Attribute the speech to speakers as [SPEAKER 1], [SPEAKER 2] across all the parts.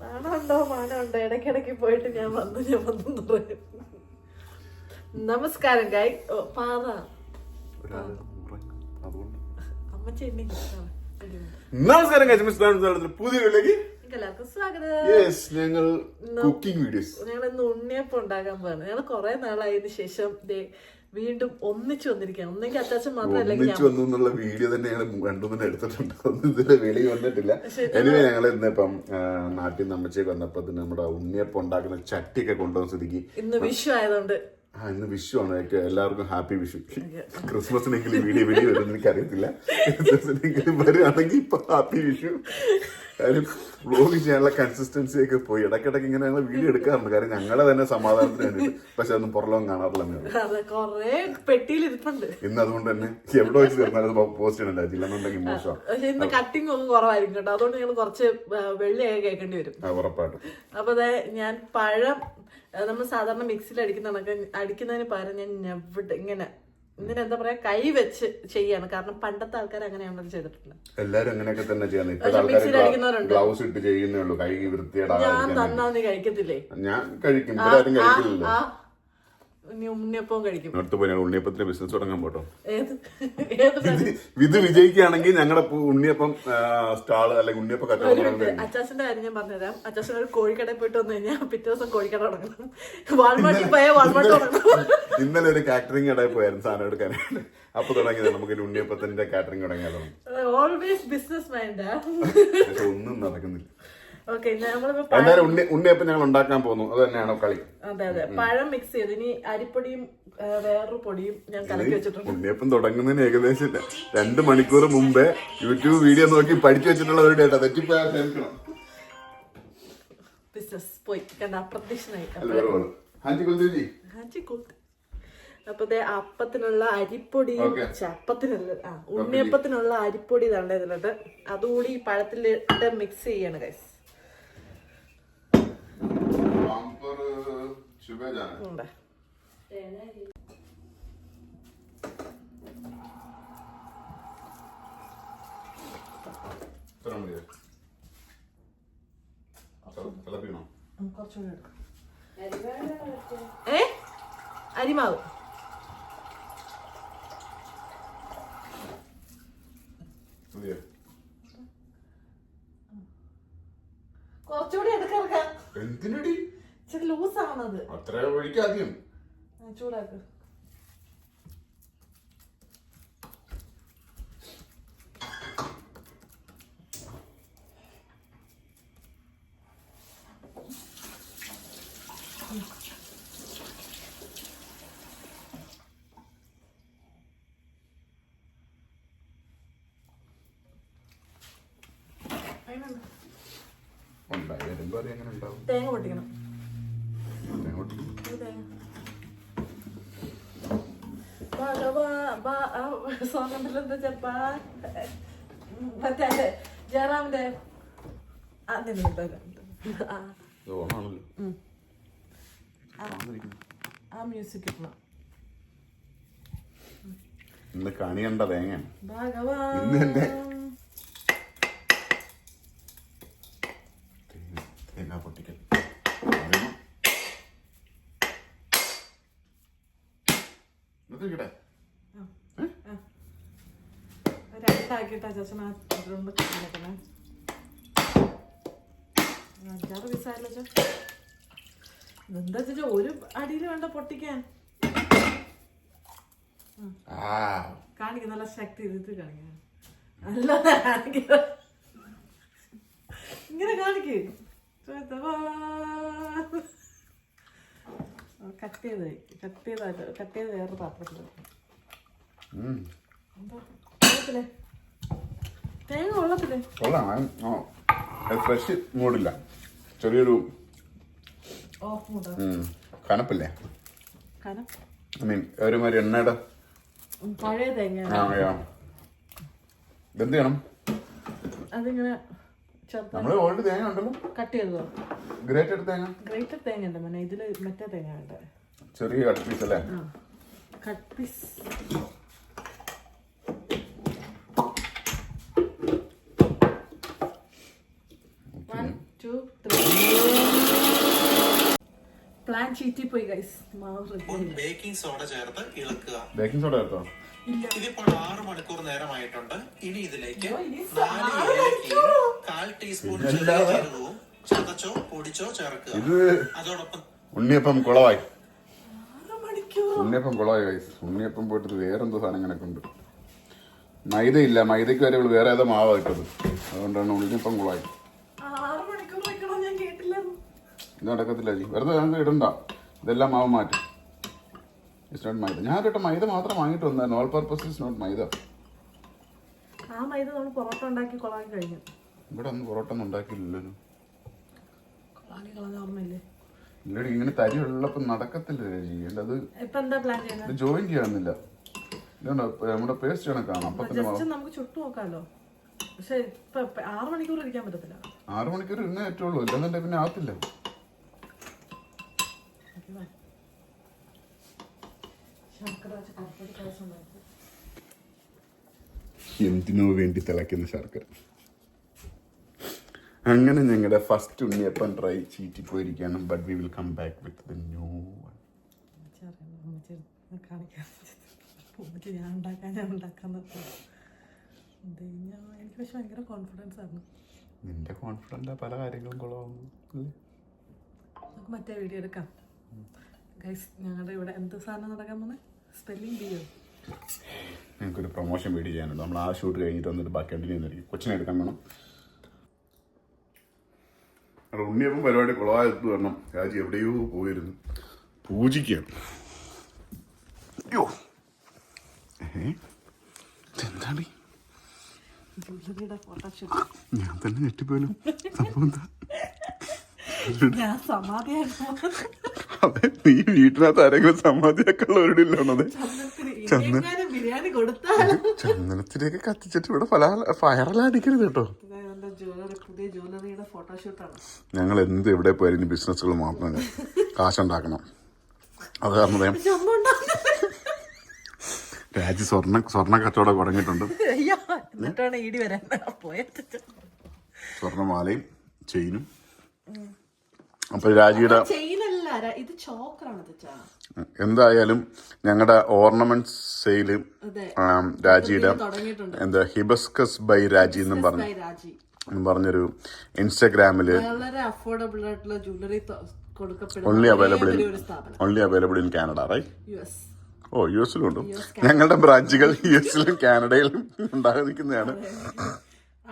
[SPEAKER 1] നാണമുണ്ടോ മാനമുണ്ടോ? ഇടയ്ക്കിടയ്ക്ക് പോയിട്ട് ഞാൻ വന്നു ഞാൻ വന്നു പറയും. നമസ്കാരം ഗായ്
[SPEAKER 2] പാത
[SPEAKER 1] അമ്മച്ചി
[SPEAKER 2] നമസ്കാരം പുതിയ വീട്ടിലേക്ക്
[SPEAKER 1] എല്ലാവർക്കും സ്വാഗതം.
[SPEAKER 2] ഞങ്ങൾ കുക്കിംഗ് വീഡിയോസ്
[SPEAKER 1] ഞങ്ങൾ ഇന്ന് ഉണ്ണിയപ്പം ഉണ്ടാക്കാൻ പറഞ്ഞു ഞങ്ങൾ കുറെ നാളായതിനു ശേഷം വീണ്ടും ഒന്നിച്ചു വന്നിരിക്കുകയാണ്. ഒന്നെങ്കിൽ അച്ചാച്ചൻ മാത്രമല്ല
[SPEAKER 2] ഒന്നിച്ചു വന്നു എന്നുള്ള വീഡിയോ തന്നെയാണ് കണ്ടു രണ്ടുമൂന്ന് എടുത്തിട്ടുണ്ട് ഇതിന്റെ വെളി വന്നിട്ടില്ല. എനിവേ ഞങ്ങൾ ഇന്ന് ഇപ്പം നാട്ടിൽ നിന്ന് അമ്മച്ചേക്ക് വന്നപ്പോ നമ്മുടെ ഉണ്ണിയപ്പം ഉണ്ടാക്കുന്ന ചട്ടിയൊക്കെ കൊണ്ടുവന്ന സ്ഥിതിക്ക്
[SPEAKER 1] ഇന്ന് വിഷു ആയതുകൊണ്ട്.
[SPEAKER 2] ആ ഇന്ന് വിഷു ആണ്. എല്ലാവർക്കും ഹാപ്പി വിഷു. ക്രിസ്മസിനെങ്കിലും വീഡിയോ വീഡിയോ വരുമെന്ന് എനിക്ക് അറിയത്തില്ല ക്രിസ്മസിനെങ്കിലും വരുവാണെങ്കിൽ ഇപ്പൊ ഹാപ്പി വിഷു. കാര്യം വ്ലോഗ് ചെയ്യാനുള്ള കൺസിസ്റ്റൻസി ഒക്കെ പോയി. ഇടയ്ക്കിടയ്ക്ക് ഇങ്ങനെ ഞങ്ങൾ വീഡിയോ എടുക്കാറുണ്ട്. കാര്യം ഞങ്ങളെ തന്നെ സമാധാനത്തിന് വേണ്ടിയിട്ട് പക്ഷെ അതൊന്നും പുറലോകം കാണാറില്ല ഇന്ന് അതുകൊണ്ട് തന്നെ എവിടെ വെച്ച് തീർന്നാലും പോസ്റ്റ് ചെയ്യണ്ട ഇല്ലെന്നുണ്ടെങ്കിൽ മോശമാണ്.
[SPEAKER 1] ഇന്ന് കട്ടിംഗ് ഒക്കെ കുറവായിരിക്കും കേട്ടോ. അതുകൊണ്ട് ഞങ്ങൾ കുറച്ച് വെള്ളിയൊക്കെ കേൾക്കേണ്ടി വരും.
[SPEAKER 2] ഉറപ്പായിട്ടും.
[SPEAKER 1] അപ്പൊ അതെ ഞാൻ പഴം നമ്മൾ സാധാരണ മിക്സിൽ അടിക്കുന്ന അടിക്കുന്നതിന് പകരം ഞാൻ ഞെവിടെ ഇങ്ങനെ എന്താ പറയാ കൈ വെച്ച് ചെയ്യാണ്. കാരണം പണ്ടത്തെ ആൾക്കാർ അങ്ങനെയാണല്ലോ ചെയ്തിട്ടുള്ളത്
[SPEAKER 2] എല്ലാരും അങ്ങനെയൊക്കെ തന്നെ ചെയ്യുന്നത് ഗ്ലൗസ് ഇട്ട് ചെയ്യുന്നേ ഉള്ളൂ. കൈ
[SPEAKER 1] ഞാൻ തന്നാന്ന് കഴിക്കത്തില്ലേ?
[SPEAKER 2] ഞാൻ കഴിക്കും ഇവരാരും കഴിക്കില്ലല്ലോ
[SPEAKER 1] ആ നീ ഉണ്ണിയപ്പവും കഴിക്കും.
[SPEAKER 2] അടുത്ത് പോയി ഞങ്ങൾ ബിസിനസ് തുടങ്ങാൻ പോട്ടോ. ഇത് വിജയിക്കുകയാണെങ്കിൽ ഞങ്ങളുടെ ഉണ്ണിയപ്പം സ്റ്റാൾ അല്ലെങ്കിൽ ഉണ്ണിയപ്പം കച്ചവടം.
[SPEAKER 1] അച്ചാച്ചന്റെ കാര്യം ഞാൻ പറഞ്ഞുതരാം. അച്ചാച്ചൻ ഒരു കോഴിക്കടയിൽ പോയിട്ട് വന്നു കഴിഞ്ഞാൽ പിറ്റേ ദിവസം കോഴിക്കട തുടങ്ങണം വാൾമാർട്ടിൽ പോയാൽ വാൾമാർട്ട് തുടങ്ങണം
[SPEAKER 2] ഇന്നലെ ഒരു കാറ്ററിംഗ് കടയിൽ പോയായിരുന്നു സാധനം എടുക്കാനായിട്ട് അപ്പൊ തുടങ്ങിയത് നമുക്ക് ഉണ്ണിയപ്പത്തിന്റെ കാറ്ററിംഗ് തുടങ്ങിയാലോ.
[SPEAKER 1] ഓൾവേസ് ബിസിനസ് മൈൻഡാ
[SPEAKER 2] ഒന്നും നടക്കുന്നില്ല. എന്തായാലും ഉണ്ണി ഉണ്ണിയപ്പം ഞങ്ങൾ ഉണ്ടാക്കാൻ പോകുന്നു. അത് തന്നെയാണ് കളി?
[SPEAKER 1] അതെ അതെ. പഴം മിക്സ് ചെയ്ത്. ഇനി അരിപ്പൊടിയും വേറൊരു പൊടിയും ഞാൻ കലക്കി വെച്ചിട്ടുണ്ട്.
[SPEAKER 2] ഉണ്ണിയപ്പം തുടങ്ങുന്നതിന് ഏകദേശം രണ്ട് മണിക്കൂർ മുമ്പേ യൂട്യൂബ് വീഡിയോ നോക്കി പഠിച്ചു വെച്ചിട്ടുള്ള ഒരു തെറ്റിപ്പോയാൽ ക്ഷമിക്കണം.
[SPEAKER 1] ബിസിനസ് പോയി. കണ്ട അപ്രത്യക്ഷനായി. അപ്പൊ അപ്പത്തിനുള്ള അരിപ്പൊടി ആ ഉണ്ണിയപ്പത്തിനുള്ള അരിപ്പൊടി ഇതാണ്ട് ഇതിലിട്ട് അതുകൂടി ഈ പഴത്തിലിട്ട് മിക്സ് ചെയ്യാണ് ഗൈസ് ഉണ്ട്. കുറച്ചുകൂടി എടുക്കാം. ഏ? അരിമാവ് കുറച്ചുകൂടി എടുക്കാം
[SPEAKER 2] എന്തിനടി
[SPEAKER 1] ഇച്ചിരി ലൂസ് ആണത്
[SPEAKER 2] അത്ര ഒഴിക്കാദ്യം
[SPEAKER 1] ആ, ചൂടാക്ക്?
[SPEAKER 2] ഉണ്ടായി വരുമ്പോ അത് എങ്ങനെ ഉണ്ടാവും?
[SPEAKER 1] തേങ്ങ പൊട്ടിക്കണം
[SPEAKER 2] അങ്ങോട്ട്
[SPEAKER 1] ഇത് തേങ്ങ ഭഗവാ സോങ്ങുണ്ടല്ലോ എന്താ ചെപ്പാ മറ്റേ അതെ ജയറാമിന്റെ ആ മ്യൂസിക് ഇടണം
[SPEAKER 2] ഇന്ന് കണി കണ്ട തേങ്ങയാണ്
[SPEAKER 1] ഭഗവാൻ
[SPEAKER 2] ഇന്ന് എന്റെ തേങ്ങ തേങ്ങ പൊട്ടിക്കൽ. ഇന്നത്തെ ഇരിക്കട്ടെ.
[SPEAKER 1] രണ്ടാക്കിയിട്ട് ചേച്ചന അതുകൊണ്ട് കളിക്കണേ അഞ്ചാറ് പീസായല്ലോ ചോ എന്താ ചോ ഒരു അടിയിൽ വേണ്ട പൊട്ടിക്കാൻ. കാണിക്കും നല്ല ശക്തി ഇതിട്ട് കാണിക്കാൻ നല്ല കാണിക്ക. ഇങ്ങനെ കാണിക്ക്. കട്ട് ചെയ്ത് കട്ട് ചെയ്ത കട്ട് ചെയ്ത് വേറെ പാത്രത്തിൽ. എന്താ? തേങ്ങ കൊള്ളത്തില്ലേ?
[SPEAKER 2] കൊള്ളാം. ഫ്രഷ് മൂടില്ല. ചെറിയൊരു കനപ്പില്ലേ?
[SPEAKER 1] കനം.
[SPEAKER 2] ഐ മീൻ ഒരുമാതിരി എണ്ണയുടെ
[SPEAKER 1] പഴയ തേങ്ങ.
[SPEAKER 2] ഇതെന്ത് ചെയ്യണം?
[SPEAKER 1] അതിങ്ങനെ
[SPEAKER 2] നമ്മൾ ഓൾഡ് തേങ്ങ ഉണ്ടല്ലോ.
[SPEAKER 1] കട്ട് ചെയ്തോ
[SPEAKER 2] ഗ്രേറ്റ് എടുത്ത തേങ്ങ?
[SPEAKER 1] ഗ്രേറ്റഡ് തേങ്ങ ഉണ്ട് മോനെ. ഇതിൽ മറ്റേ തേങ്ങ ഉണ്ട്
[SPEAKER 2] ചെറിയ കട്ട് പീസ് അല്ലേ?
[SPEAKER 1] Cut piece two three plan ചീറ്റി പോയി ഗൈസ്
[SPEAKER 3] ബേക്കിംഗ് സോഡ ചേർത്ത് ഇളക്കുക.
[SPEAKER 2] ബേക്കിംഗ് സോഡ ചേർത്തോ?
[SPEAKER 3] ഇതിപ്പോൾ ആറ് മണിക്കൂർ നേരമായിട്ടുണ്ട്. ഇനി ഇതിലേക്ക് നാല് കാൽ ടീസ്പൂൺ ജീരകവും ചതച്ചോ പൊടിച്ചോ ചേർക്കുക. അതോടൊപ്പം
[SPEAKER 2] ഉണ്ണിയപ്പം കുളവായി. ഉണ്ണിയപ്പം കുളമായി ഗൈസ് ഉണ്ണിയപ്പം പോയിട്ട് വേറെന്തോ സാധനം ഇങ്ങനെ ഉണ്ട് മൈദ ഇല്ല മൈദയ്ക്ക് വരെ ഇവൾ വേറെ ഏതോ മാവ് ഇട്ടത്. അതുകൊണ്ടാണ് ഉണ്ണിയപ്പം കുളമായി ഇത് നടക്കത്തില്ല ജി. വെറുതെ ഞങ്ങൾക്ക് ഇടണ്ട. ഇതെല്ലാം മാവ് മാറ്റി. It's not maida. ഞാൻ കേട്ടോ മൈദ മാത്രം വാങ്ങിയിട്ട് വന്നായിരുന്നു all purpose is not maida.
[SPEAKER 1] ആ മൈദ നമ്മൾ പൊറോട്ട ഉണ്ടാക്കി കൊളാക്കി കഴിഞ്ഞു
[SPEAKER 2] ഇവിടെ ഒന്നും പൊറോട്ട ഒന്നും ഉണ്ടാക്കിയില്ലല്ലോ. ഇല്ലടി ഇങ്ങനെ തരി ഉള്ളപ്പോ നടക്കത്തില്ല ചെയ്യേണ്ടത് അത്
[SPEAKER 1] ഇപ്പൊ എന്താ പ്ലാൻ ചെയ്യുന്നത്
[SPEAKER 2] ഇത് ജോയിൻ ചെയ്യാന്നില്ല നമ്മുടെ പേസ്റ്റ് കണക്കാണ് അപ്പത്തിന്റെ മാവ്
[SPEAKER 1] ജസ്റ്റ് നമുക്ക് ചുട്ടു നോക്കാലോ. പക്ഷെ ആറ് മണിക്കൂർ ഇരിക്കാൻ പറ്റത്തില്ല.
[SPEAKER 2] ആറു മണിക്കൂർ ഇരുന്നേ പറ്റുള്ളൂ. ഇല്ലെന്നുണ്ടെങ്കിൽ പിന്നെ ആകത്തില്ല
[SPEAKER 1] ശർക്കര വെച്ച് കറുപ്പൊരു പായസം ഉണ്ടാക്കി
[SPEAKER 2] എന്തിനോ വേണ്ടി തിളയ്ക്കുന്ന ശർക്കര. അങ്ങനെ ഞങ്ങളുടെ ഫസ്റ്റ് ഉണ്ണിയപ്പം ട്രൈ ചീറ്റി പോയിരിക്കുകയാണ് but we will come back with the new one
[SPEAKER 1] ഞാൻ ഉണ്ടാക്കാൻ ഞാൻ ഉണ്ടാക്കാൻ എനിക്ക് പക്ഷെ ഭയങ്കര കോൺഫിഡൻസ്
[SPEAKER 2] നിന്റെ കോൺഫിഡന്റ് പല കാര്യങ്ങളും കുളമാകുന്നു
[SPEAKER 1] നമുക്ക് മറ്റേ വീഡിയോ എടുക്കാം. ഗൈസ് ഞങ്ങളുടെ ഇവിടെ എന്ത് സാധനം നടക്കാൻ പോകുന്നത് സ്പെല്ലിംഗ് ബിയോ
[SPEAKER 2] ഞങ്ങൾക്കൊരു പ്രൊമോഷൻ വീഡിയോ ചെയ്യാനുണ്ട്. നമ്മൾ ആ ഷൂട്ട് കഴിഞ്ഞിട്ട് വന്നിട്ട് ബാക്കി കണ്ടിന്യൂ ചെയ്യുന്നതായിരിക്കും. കൊച്ചിനെ എടുക്കാൻ വേണം. ഉണ്ണിയപ്പം പരിപാടി കുളവായത് വരണം. രാജി എവിടെയോ പോയിരുന്നു. പൂജിക്കുകയാണ് അയ്യോ. ഞാൻ തന്നെ ഞെട്ടിപ്പോയാലും സംഭവം എന്താ?
[SPEAKER 1] ഞാൻ സമാധിയായിരുന്നു.
[SPEAKER 2] അതെ നീ വീട്ടിനകത്ത് ആരെങ്കിലും സമാധിയൊക്കെ ഉള്ളവരുടെയില്ലാണത്
[SPEAKER 1] ചന്ദനത്തിന് ബിരിയാണി കൊടുത്താലും?
[SPEAKER 2] ചന്ദനത്തിലേക്ക് കത്തിച്ചിട്ട് ഇവിടെ പല ഫയറലടിക്കരുത് കേട്ടോ. ഞങ്ങൾ എന്ത് എവിടെ പോയാലും ബിസിനസ്സുകൾ മാത്രം കാശുണ്ടാക്കണം. അത് കാരണം രാജ്യ രാജി സ്വർണ സ്വർണ കച്ചവടം തുടങ്ങിയിട്ടുണ്ട്. സ്വർണമാലയും ചെയിനും. അപ്പൊ രാജിയുടെ
[SPEAKER 1] ഇത് ചോക്കറാണ്
[SPEAKER 2] എന്തായാലും ഞങ്ങളുടെ ഓർണമെന്റ്
[SPEAKER 1] സെയിൽ
[SPEAKER 2] രാജിയുടെ എന്താ ഹിബസ്കസ് ബൈ രാജി എന്നും പറഞ്ഞു. എന്ന് പറഞ്ഞൊരു ഇൻസ്റ്റഗ്രാമിൽ
[SPEAKER 1] വളരെ അഫോർഡബിൾ ആയിട്ടുള്ള jewellery
[SPEAKER 2] only available in only available in Canada right oh U എസിലും ഉണ്ട്. ഞങ്ങളുടെ ബ്രാഞ്ചുകൾ യു എസിലും കാനഡയിലും ഉണ്ടാകുന്നതാണ്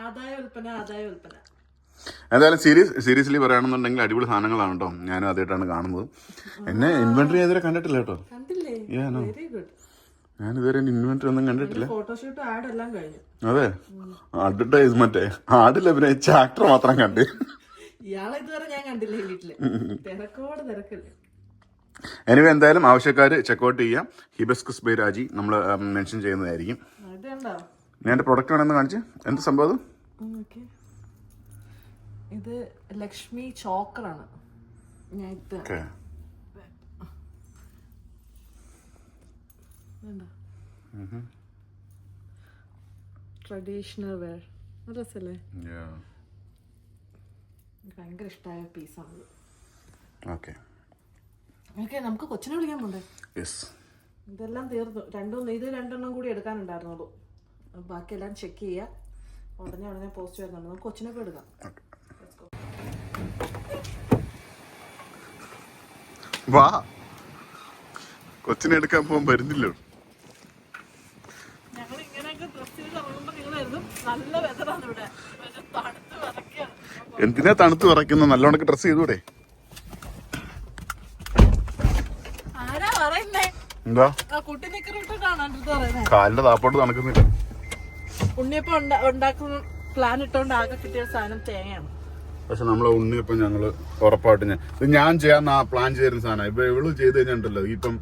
[SPEAKER 1] ആദായ ഉൽപ്പന്ന ആദായ ഉൽപ്പന്ന
[SPEAKER 2] എന്തായാലും സീരീസ് സീരിയസ്ലി പറയുകയാണെന്നുണ്ടെങ്കിൽ അടിപൊളി സാധനങ്ങളാണ് കേട്ടോ. ഞാനും ആദ്യമായിട്ടാണ് കാണുന്നത്. എന്നെ ഇൻവെന്ററി ഇതുവരെ കണ്ടിട്ടില്ല കേട്ടോ. ഞാൻ ഇതുവരെ ഇൻവെന്ററി ഒന്നും കണ്ടിട്ടില്ല.
[SPEAKER 1] അതെ.
[SPEAKER 2] അതെ അഡ്വർടൈസ്മെന്റ് ആടിൽ അഭിനയിച്ച ആക്ടർ മാത്രം കണ്ട്.
[SPEAKER 1] ഇയാളെ ഇതുവരെ ഞാൻ കണ്ടില്ലേ വീട്ടിൽ? തിരക്കോട് തിരക്കല്ലേ?
[SPEAKER 2] എനിവേ എന്തായാലും ആവശ്യക്കാർ ചെക്കൗട്ട് ചെയ്യാം. ഹിബസ്കുസ് ബൈ രാജി നമ്മൾ മെൻഷൻ ചെയ്യുന്നതായിരിക്കും. ഞാൻ എന്റെ പ്രൊഡക്റ്റ് ആണെന്ന് കാണിച്ച്? എന്ത് സംഭവം
[SPEAKER 1] ഇത് ലക്ഷ്മി ചോക്കറാണ് ഞാൻ ഇത് ട്രഡീഷണൽ വെയർ നല്ല രസമല്ലേ ഭയങ്കര ഇഷ്ടമായ പീസാണ്
[SPEAKER 2] ഓക്കെ
[SPEAKER 1] ഓക്കെ നമുക്ക് കൊച്ചിനെ വിളിക്കാൻ പോണ്ടേ? ഇതെല്ലാം തീർന്നു. രണ്ടും ഇത് രണ്ടെണ്ണം കൂടി എടുക്കാനുണ്ടായിരുന്നുള്ളൂ. ബാക്കിയെല്ലാം ചെക്ക് ചെയ്യുക ഉടനെ ഉടനെ പോസ്റ്റ് വരുന്നുണ്ട്. നമുക്ക് കൊച്ചിനെ പോയി എടുക്കാം.
[SPEAKER 2] വാ. കൊച്ചിനെ എടുക്കാൻ പോകാൻ വരുന്നില്ലോ. എന്തിനാ തണുത്ത് വിറയ്ക്കുന്ന? നല്ലോണക്ക് ഡ്രസ് ചെയ്തൂടെ. എന്താ? കാലിന്റെ താപ്പോട്ട് തണുക്കുന്നില്ല.
[SPEAKER 1] ഉണ്ണിയപ്പം ഉണ്ടാക്കുന്ന പ്ലാൻ ഇട്ടോണ്ട് ആകെ കിട്ടിയ സാധനം തേങ്ങയാണ്.
[SPEAKER 2] പക്ഷെ നമ്മളെ ഉണ്ണിയപ്പം ഞങ്ങൾ ഉറപ്പായിട്ട് ഞാൻ ഇത് ഞാൻ ചെയ്യാൻ പ്ലാൻ ചെയ്തിരുന്ന സാധനം. ഇപ്പൊ ഇവൾ ചെയ്ത് കഴിഞ്ഞിട്ടുണ്ടല്ലോ. ഇപ്പം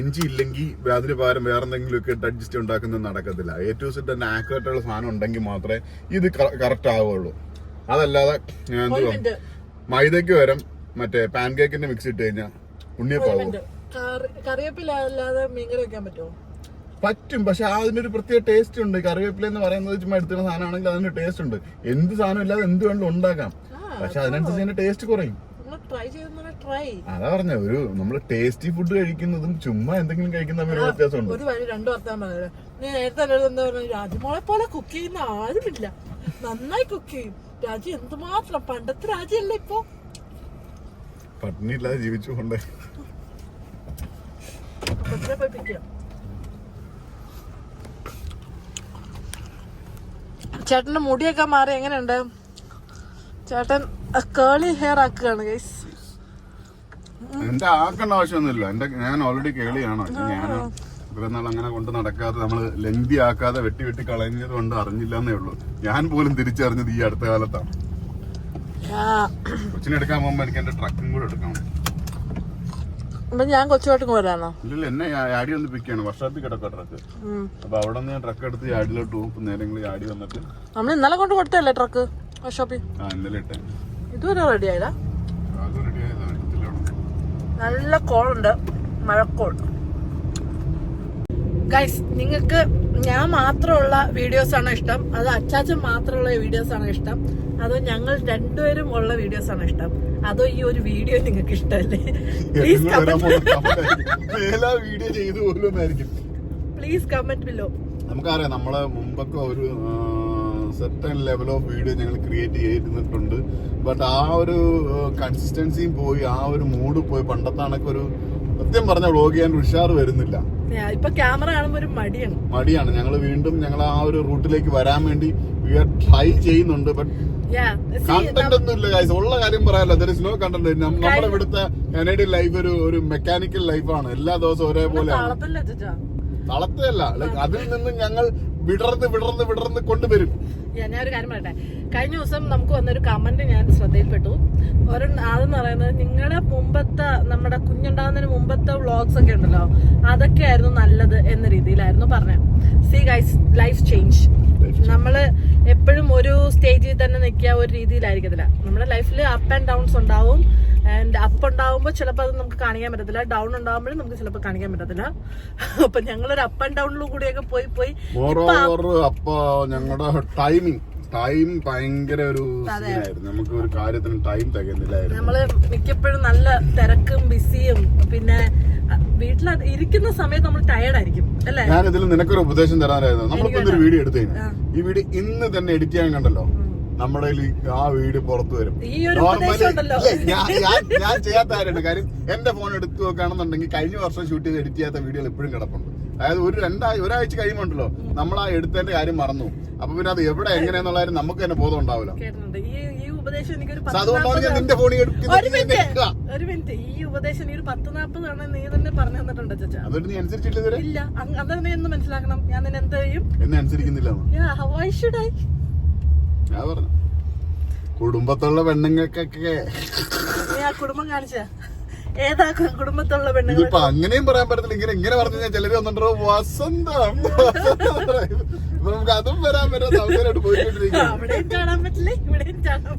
[SPEAKER 2] ഇഞ്ചി ഇല്ലെങ്കിൽ അതിന് പകരം വേറെ എന്തെങ്കിലും ഒക്കെ ഇട്ട് അഡ്ജസ്റ്റ് ഉണ്ടാക്കുന്നത് നടക്കത്തില്ല. എ ടു സെറ്റ് തന്നെ ആക്യുറേറ്റ് ഉള്ള സാധനം ഉണ്ടെങ്കിൽ മാത്രമേ ഇത് കറക്റ്റ് ആവുള്ളൂ. അതല്ലാതെ ഞാൻ എന്ത്
[SPEAKER 1] ഒരു
[SPEAKER 2] ചെയ്യും?
[SPEAKER 1] മിനിറ്റ്
[SPEAKER 2] മൈദയ്ക്ക് പകരം മറ്റേ പാൻ കേക്കിന്റെ മിക്സ് ഇട്ട് കഴിഞ്ഞാൽ ഉണ്ണിയപ്പം
[SPEAKER 1] കറിവേപ്പില അല്ലാതെ മീൻകറി വെക്കാൻ പറ്റുമോ?
[SPEAKER 2] പറ്റും. പക്ഷെ അതിനൊരു പ്രത്യേക ടേസ്റ്റ് ഉണ്ട്. കറിവേപ്പില എന്ന് പറയുന്നത് ചുമ്മാ എടുത്തുന്ന സാധനമാണെങ്കിൽ അതിന് ടേസ്റ്റ് ഉണ്ട്. എന്ത് സാധനം ഇല്ലാതെ എന്ത് വേണമെങ്കിലും ഉണ്ടാക്കാം. പക്ഷെ അതിനനുസരിച്ച് അതിന്റെ ടേസ്റ്റ് കുറയും.
[SPEAKER 1] നമ്മൾ
[SPEAKER 2] അതാ പറഞ്ഞ ഒരു നമ്മൾ ടേസ്റ്റി ഫുഡ് കഴിക്കുന്നതും ചുമ്മാ എന്തെങ്കിലും കഴിക്കുന്ന തമ്മിൽ വ്യത്യാസമുണ്ട്.
[SPEAKER 1] ഒരു വഴി രണ്ടു വർത്താൻ പറഞ്ഞത് നീ നേരത്തെ എന്താ പറഞ്ഞു രാജമോളെ പോലെ കുക്ക് ചെയ്യുന്ന ആരുമില്ല. നന്നായി കുക്ക് ചെയ്യും. രാജി എന്തുമാത്രം പണ്ടത്തെ രാജിയല്ല ഇപ്പൊ?
[SPEAKER 2] പട്ടിണി ഇല്ലാതെ ജീവിച്ചു കൊണ്ടേ.
[SPEAKER 1] ചേട്ടന്റെ മുടിയൊക്കെ മാറി എങ്ങനെയുണ്ട്? ചേട്ടൻ കേളി ഹെയർ ആക്കുകയാണ് ഗൈസ്
[SPEAKER 2] എന്റെ ആക്കേണ്ട ആവശ്യമൊന്നുമില്ല. എന്റെ ഞാൻ ഓൾറെഡി കേളിയാണ്. ഞാൻ അങ്ങനെ കൊണ്ട് നടക്കാതെ നമ്മൾ ലെങ്തി ആക്കാതെ വെട്ടി വെട്ടി കളഞ്ഞത് കൊണ്ട് അറിഞ്ഞില്ല എന്നേ ഉള്ളൂ. ഞാൻ പോലും തിരിച്ചറിഞ്ഞത് ഈ അടുത്ത കാലത്താണ്. കൊച്ചിനെ എടുക്കാൻ പോകുമ്പോ എനിക്ക് എന്റെ ട്രക്കും കൂടെ എടുക്കണം
[SPEAKER 1] അപ്പൊ ഞാൻ കൊച്ചുമായിട്ട് വരാനോ
[SPEAKER 2] ഇല്ല എന്നെ ആടി ഒന്ന് പിക്കാണ് വർഷത്തിൽ കിടക്ക ട്രക്ക് അപ്പൊ അവിടെ നിന്ന് ഞാൻ ട്രക്ക് എടുത്ത് യാർഡിലോട്ട് പോകും. നേരെ യാടി വന്നിട്ട്.
[SPEAKER 1] നമ്മൾ ഇന്നലെ കൊണ്ട് കൊടുത്തല്ലേ ട്രക്ക് ഇതുവരെ റെഡി
[SPEAKER 2] അവിടെ
[SPEAKER 1] നല്ല കോളുണ്ട് മഴക്കോൾ. ഗൈസ് നിങ്ങൾക്ക് ഞാൻ മാത്രമുള്ള വീഡിയോസ് ആണ് ഇഷ്ടം. അത് അച്ചാച്ചൻ മാത്രമുള്ള വീഡിയോസ് ആണ് ഇഷ്ടം. അതോ ഞങ്ങൾ രണ്ടുപേരും ഉള്ള വീഡിയോസ് ആണ് ഇഷ്ടം. അതോ ഈ ഒരു വീഡിയോ നിങ്ങൾക്ക് ഇഷ്ടമല്ലേ? പ്ലീസ്
[SPEAKER 2] വീഡിയോ ചെയ്തു
[SPEAKER 1] പ്ലീസ് കമന്റ് ബിലോ
[SPEAKER 2] നമുക്കറിയാം നമ്മൾ മുമ്പൊക്കെ ഒരു സെർട്ടൺ ലെവൽ ഓഫ് വീഡിയോ ഞങ്ങൾ ക്രിയേറ്റ് ചെയ്തിരുന്നിട്ടുണ്ട്. ബട്ട് ആ ഒരു കൺസിസ്റ്റൻസിയും പോയി ആ ഒരു മൂഡ് പോയി. പണ്ടത്തെ ഒരു സത്യം പറഞ്ഞ വ്ളോഗ് ചെയ്യാൻ ഉഷാർ വരുന്നില്ല.
[SPEAKER 1] ഇപ്പൊ ക്യാമറ കാണുമ്പോൾ ഒരു മടിയാണ്.
[SPEAKER 2] മടിയാണ്. ഞങ്ങൾ വീണ്ടും ഞങ്ങൾ ആ ഒരു റൂട്ടിലേക്ക് വരാൻ വേണ്ടി വി ആർ ട്രൈ ചെയ്യുന്നുണ്ട്. ബട്ട്
[SPEAKER 1] Yeah, see,
[SPEAKER 2] കണ്ടന്റ് ഒന്നും ഇല്ല ഗൈസ് ഉള്ള കാര്യം പറയാലോ. ദർ ഇസ് നോ കണ്ടന്റ് നമ്മുടെ ഇവിടുത്തെ കനേഡിയൻ ലൈഫ് ഒരു ഒരു മെക്കാനിക്കൽ ലൈഫാണ് എല്ലാ ദിവസവും ഒരേപോലെയാണ്.
[SPEAKER 1] താളത്തല്ലേ
[SPEAKER 2] അതിൽ നിന്ന് ഞങ്ങൾ വിടർന്ന് വിടർന്ന് വിടർന്ന് കൊണ്ടുവരും.
[SPEAKER 1] ഞാൻ ഞാനൊരു കാര്യം പറയട്ടെ. കഴിഞ്ഞ ദിവസം നമുക്ക് വന്നൊരു കമന്റ് ഞാൻ ശ്രദ്ധയിൽപ്പെട്ടു. ഒരു അതെന്ന് പറയുന്നത് നിങ്ങളുടെ മുമ്പത്തെ നമ്മുടെ കുഞ്ഞുണ്ടാകുന്നതിന് മുമ്പത്തെ വ്ളോഗ്സ് ഒക്കെ ഉണ്ടല്ലോ അതൊക്കെ ആയിരുന്നു നല്ലത് എന്ന രീതിയിലായിരുന്നു പറഞ്ഞത്. സി ഗൈസ് ലൈഫ് ചേഞ്ച് നമ്മൾ എപ്പോഴും ഒരു സ്റ്റേജിൽ തന്നെ നിൽക്കുക ഒരു രീതിയിലായിരിക്കത്തില്ല. നമ്മുടെ ലൈഫിൽ അപ്പ് ആൻഡ് ഡൗൺസ് ഉണ്ടാവും. ആൻഡ് അപ്പ് ഉണ്ടാവുമ്പോൾ ചിലപ്പോൾ അത് നമുക്ക് കാണിക്കാൻ പറ്റത്തില്ല. ഡൗൺ ഉണ്ടാവുമ്പോഴും നമുക്ക് ചിലപ്പോൾ കാണിക്കാൻ പറ്റത്തില്ല. അപ്പൊ ഞങ്ങളൊരു അപ്പ് ആൻഡ് ഡൗണിലും കൂടിയൊക്കെ പോയി പോയി.
[SPEAKER 2] ഞങ്ങളുടെ ടൈമിങ് ടൈം ഭയങ്കര ഒരു സീനായിരുന്നു നമുക്ക് ഒരു കാര്യത്തിന് ടൈം തികയുന്നില്ലായിരുന്നു.
[SPEAKER 1] നമ്മൾ മിക്കപ്പോഴും നല്ല തിരക്കും ബിസിയും പിന്നെ വീട്ടിൽ ഇരിക്കുന്ന സമയത്ത് നമ്മൾ ടയർഡായിരിക്കും അല്ലേ?
[SPEAKER 2] ഞാൻ ഇതിൽ നിനക്കൊരു ഉപദേശം തരാനായിരുന്നു. നമ്മളിപ്പോ ഒരു വീഡിയോ എടുത്തു ഈ വീഡിയോ ഇന്ന് തന്നെ എഡിറ്റ് ചെയ്യാൻ കണ്ടല്ലോ. നമ്മുടെ ആ വീഡിയോ പുറത്തു വരും. ഞാൻ ചെയ്യാത്ത കാര്യമുണ്ട്. കാര്യം എന്റെ ഫോൺ എടുത്തു നോക്കുകയാണെന്നുണ്ടെങ്കിൽ കഴിഞ്ഞ വർഷം ഷൂട്ട് ചെയ്ത് എഡിറ്റ് ചെയ്യാത്ത വീഡിയോകൾ എപ്പോഴും കിടപ്പുണ്ട്. അതായത് ഒരു രണ്ടാഴ്ച ഒരാഴ്ച കഴിയുമ്പോണ്ടല്ലോ നമ്മൾ ആ എടുത്തതിന്റെ കാര്യം മറന്നു. അപ്പൊ പിന്നെ അത് എവിടെ എങ്ങനെയാന്നുള്ള കാര്യം നമുക്ക് തന്നെ ബോധം ഉണ്ടാവില്ല. അതുകൊണ്ടാണ് ഞാൻ നിന്റെ ഫോണിൽ
[SPEAKER 1] ഒരു മിനിറ്റ്. ഈ ഉപദേശം നീ ഒരു പത്ത് നാൽപ്പത് തവണ നീ തന്നെ പറഞ്ഞു തന്നിട്ടുണ്ട് ചേച്ചാ
[SPEAKER 2] അതുകൊണ്ട് നീ അനുസരിച്ചിട്ടില്ല
[SPEAKER 1] ഇല്ല. അതാണ് നീ എന്ന് മനസ്സിലാക്കണം. ഞാൻ നിന്നെ എന്ത് ചെയ്യും?
[SPEAKER 2] എന്നെ അനുസരിക്കുന്നില്ല
[SPEAKER 1] വൈ ഷുഡ് ഐ
[SPEAKER 2] ഞാൻ പറഞ്ഞു. കുടുംബത്തുള്ള പെണ്ണുങ്ങൾക്കൊക്കെ
[SPEAKER 1] കുടുംബം കാണിച്ച. ഏതാ കുടുംബത്തുള്ള പെണ്ണുങ്ങൾ
[SPEAKER 2] ഇപ്പൊ അങ്ങനെയും പറയാൻ പറ്റത്തില്ല. ഇങ്ങനെ ഇങ്ങനെ പറഞ്ഞു കഴിഞ്ഞാൽ ചിലര് വന്നിട്ടോ വസന്തം. ഇപ്പൊ നമുക്ക് അതും വരാൻ പറ്റാത്ത അവസരമായിട്ട് പോയിക്കൊണ്ടിരിക്കും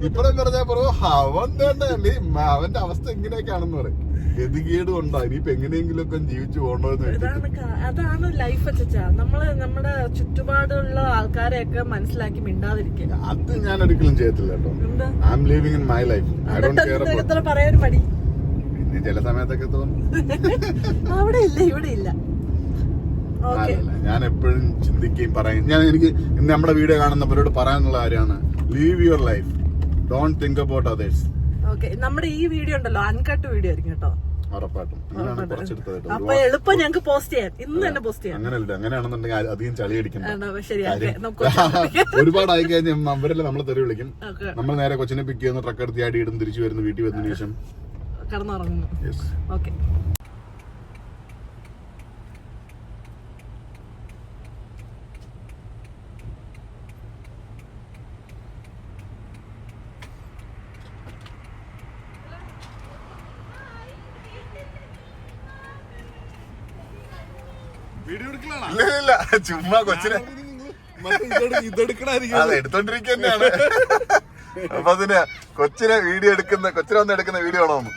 [SPEAKER 2] ഇപ്പഴും പറഞ്ഞാൽ പറയോ അവൻ തന്നെ അവന്റെ അവസ്ഥ എങ്ങനെയൊക്കെയാണെന്ന് പറയും. ഗതികേട് കൊണ്ടാ. ഇനിയിപ്പൊ എങ്ങനെയെങ്കിലും ഒക്കെ ജീവിച്ചു പോകണമെന്ന്
[SPEAKER 1] അതാണ് ലൈഫ് നമ്മൾ നമ്മുടെ ചുറ്റുപാടുള്ള ആൾക്കാരെയൊക്കെ മനസ്സിലാക്കി മിണ്ടാതിരിക്കുക.
[SPEAKER 2] അത് ഞാൻ ഒരിക്കലും ചെയ്യത്തില്ല കേട്ടോ. I'm living in my life
[SPEAKER 1] പറയാൻ മടി?
[SPEAKER 2] പിന്നെ ചില സമയത്തൊക്കെ തോന്നും.
[SPEAKER 1] അവിടെ ഇല്ല ഇവിടെ ഇല്ല
[SPEAKER 2] ഞാൻ എപ്പോഴും ചിന്തിക്കുകയും പറയും. ഞാൻ എനിക്ക് ഇന്ന് നമ്മുടെ വീഡിയോ കാണുന്നവരോട് പറയാനുള്ള കാര്യമാണ്. Leave your life don't think about others
[SPEAKER 1] നമ്മുടെ ഈ വീഡിയോ ഉണ്ടല്ലോ അൺകട്ട് വീഡിയോ ആയിരിക്കും കേട്ടോ. അപ്പൊ എളുപ്പം ഞങ്ങൾക്ക് പോസ്റ്റ് ചെയ്യാം ഇന്ന് തന്നെ പോസ്റ്റ് ചെയ്യാം.
[SPEAKER 2] അങ്ങനെയല്ല. അങ്ങനെയാണെന്നുണ്ടെങ്കിൽ അധികം ചളി
[SPEAKER 1] നമുക്ക്
[SPEAKER 2] ഒരുപാട് ആയി കഴിഞ്ഞാൽ അവരെല്ലാം നമ്മളെ തെറി വിളിക്കും. നമ്മൾ നേരെ കൊച്ചിനെ പിക്ക് ചെയ്യുന്ന ട്രക്ക് എടുത്ത് ആടി ഇടും തിരിച്ചു വരുന്ന വീട്ടിൽ വന്നതിന് ശേഷം.
[SPEAKER 1] കടന്നുറങ്ങുന്നു.
[SPEAKER 2] യെസ്
[SPEAKER 1] ഓക്കെ
[SPEAKER 2] ഇല്ല ഇല്ല ചുമ്മാ കൊച്ചിനെ. അതെ എടുത്തോണ്ടിരിക്കുക തന്നെയാണ് അപ്പൊ അതിന് കൊച്ചിനെ വീഡിയോ എടുക്കുന്ന കൊച്ചിനെ ഒന്ന് എടുക്കുന്ന വീഡിയോ ആണോ ഒന്ന്?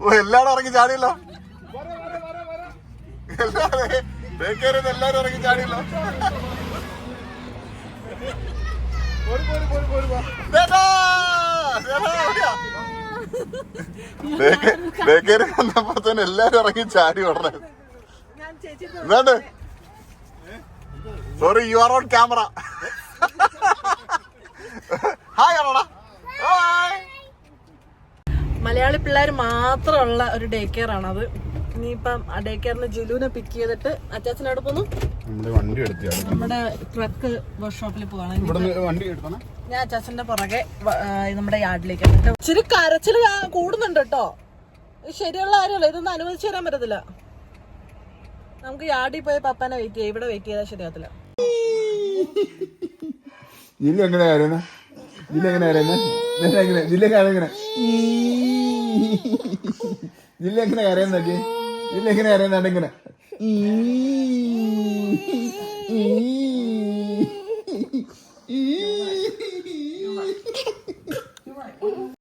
[SPEAKER 2] ഓ എല്ലാരും ഇറങ്ങി ചാടിയല്ലോ. എല്ലാരും ബേക്കേറിന്ന് എല്ലാരും ഇറങ്ങി ചാടിയല്ലോ. കെയർ വന്നപ്പോ തന്നെ എല്ലാരും ഇറങ്ങി ചാടി ഉടനെ
[SPEAKER 1] ചേച്ചി
[SPEAKER 2] sorry you are on camera hi ആണോടാ hi
[SPEAKER 1] Malayali പിള്ളേർ മാത്രമുള്ള ഒരു ഡേ കെയർ ആണത് ഇനിയിപ്പം ആ ഡേ കെയറിന് ജുലുവിനെ പിക്ക് ചെയ്തിട്ട് അച്ചാച്ചനോട് പോന്നു.
[SPEAKER 2] നമ്മുടെ വണ്ടി
[SPEAKER 1] നമ്മുടെ ട്രക്ക് വർക്ക്ഷോപ്പിൽ പോവാണ്.
[SPEAKER 2] ഇവിടെ വണ്ടി എടുക്കണം.
[SPEAKER 1] ഞാൻ അച്ചാച്ചന്റെ പുറകെ നമ്മുടെ യാർഡിലേക്ക് ഇച്ചിരി കരച്ചിൽ കൂടുന്നുണ്ട് കേട്ടോ. ശരിയുള്ള കാര്യമല്ല. ഇതൊന്നും അനുവദിച്ചു തരാൻ പറ്റത്തില്ല. നമുക്ക് യാർഡിൽ പോയി പപ്പാനെ വെയിറ്റ് ചെയ്യാം. ഇവിടെ വെയിറ്റ് ചെയ്താൽ ശരിയാകത്തില്ല
[SPEAKER 2] ജില്ല എങ്ങനെ ജില്ല എങ്ങനെ ജില്ല എങ്ങനെ ജില്ല എങ്ങനെ? ജില്ല എങ്ങനെ കരയാൻ നോക്കി. ജില്ല എങ്ങനെ കരയാൻ ഇങ്ങനെ. ഈ